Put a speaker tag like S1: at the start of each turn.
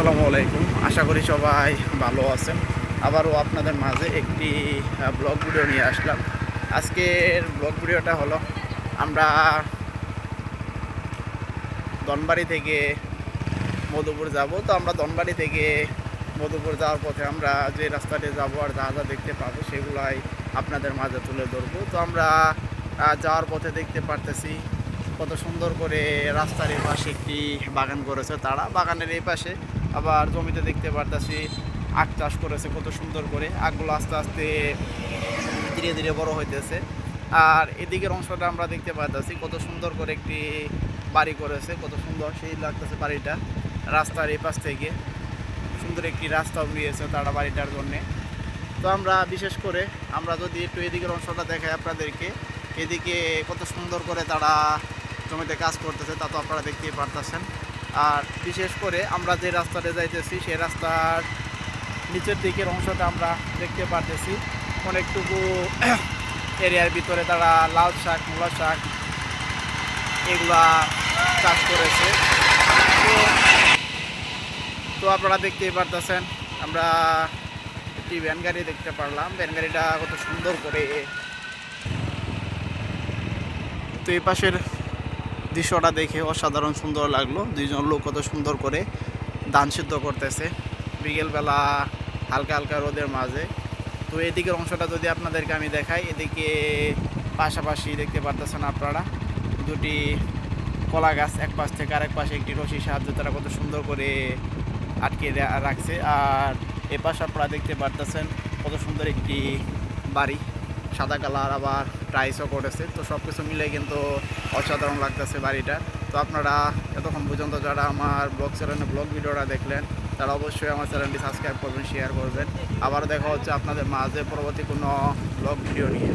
S1: আসসালামু আলাইকুম। আশা করি সবাই ভালো আছেন। আবারও আপনাদের মাঝে একটি ব্লগ ভিডিও নিয়ে আসলাম। আজকের ব্লগ ভিডিওটা হলো, আমরা দনবাড়ি থেকে মধুপুর যাব। তো আমরা দনবাড়ি থেকে মধুপুর যাওয়ার পথে আমরা যে রাস্তাতে যাব আর যা যা দেখতে পাবো, সেগুলাই আপনাদের মাঝে তুলে ধরবো। তো আমরা যাওয়ার পথে দেখতে পারতেছি কত সুন্দর করে রাস্তার পাশে একটি বাগান করেছে তারা। বাগানের এই পাশে আবার জমিতে দেখতে পারতেছি আখ চাষ করেছে কত সুন্দর করে। আখগুলো আস্তে আস্তে ধীরে ধীরে বড় হইতেছে। আর এদিকের অংশটা আমরা দেখতে পাইতেছি কত সুন্দর করে একটি বাড়ি করেছে, কত সুন্দর সেই লাগতেছে বাড়িটা, রাস্তার এই পাশ থেকে। সুন্দর একটি রাস্তাও নিয়েছে তারা বাড়িটার জন্যে। তো আমরা বিশেষ করে, আমরা যদি একটু এদিকের অংশটা দেখাই আপনাদেরকে, এদিকে কত সুন্দর করে তারা জমিতে কাজ করতেছে তা তো আপনারা দেখতেই পারতেছেন। আর বিশেষ করে আমরা যে রাস্তাতে যাইতেছি, সেই রাস্তার নিচের দিকের অংশটা আমরা দেখতে পারতেছি। অনেকটুকু এরিয়ার ভিতরে তারা লাল শাক, মূলা শাক এগুলা চাষ করেছে। তো তো আপনারা দেখতেই পারতেছেন, আমরা একটি ভ্যান গাড়ি দেখতে পারলাম। ভ্যান গাড়িটা কত সুন্দর করে তো এই পাশের দৃশ্যটা দেখে অসাধারণ সুন্দর লাগল। দুইজন লোক কত সুন্দর করে ধান সিদ্ধ করতেছে। বিকেলবেলা হালকা হালকা রোদের মাঝে। তো এদিকের অংশটা যদি আপনাদেরকে আমি দেখাই, এদিকে পাশাপাশি দেখতে পারতেছেন আপনারা দুটি কলা গাছ এক পাশ থেকে আরেক পাশে একটি রশির সাহায্যে তারা কত সুন্দর করে আটকে রাখছে। আর এ পাশে আপনারা দেখতে পারতেছেন কত সুন্দর একটি বাড়ি। সাদা কালার আবার টাইসও করেছে। তো সব কিছু মিলে কিন্তু অসাধারণ লাগতেছে বাড়িটা। তো আপনারা এতক্ষণ পর্যন্ত যারা আমার ব্লগ চ্যানেলে ব্লগ ভিডিওটা দেখলেন, তারা অবশ্যই আমার চ্যানেলটি সাবস্ক্রাইব করবেন শেয়ার করবেন। আবার দেখা হচ্ছে আপনাদের মাঝে পরবর্তী কোনো ব্লগ ভিডিও নিয়ে।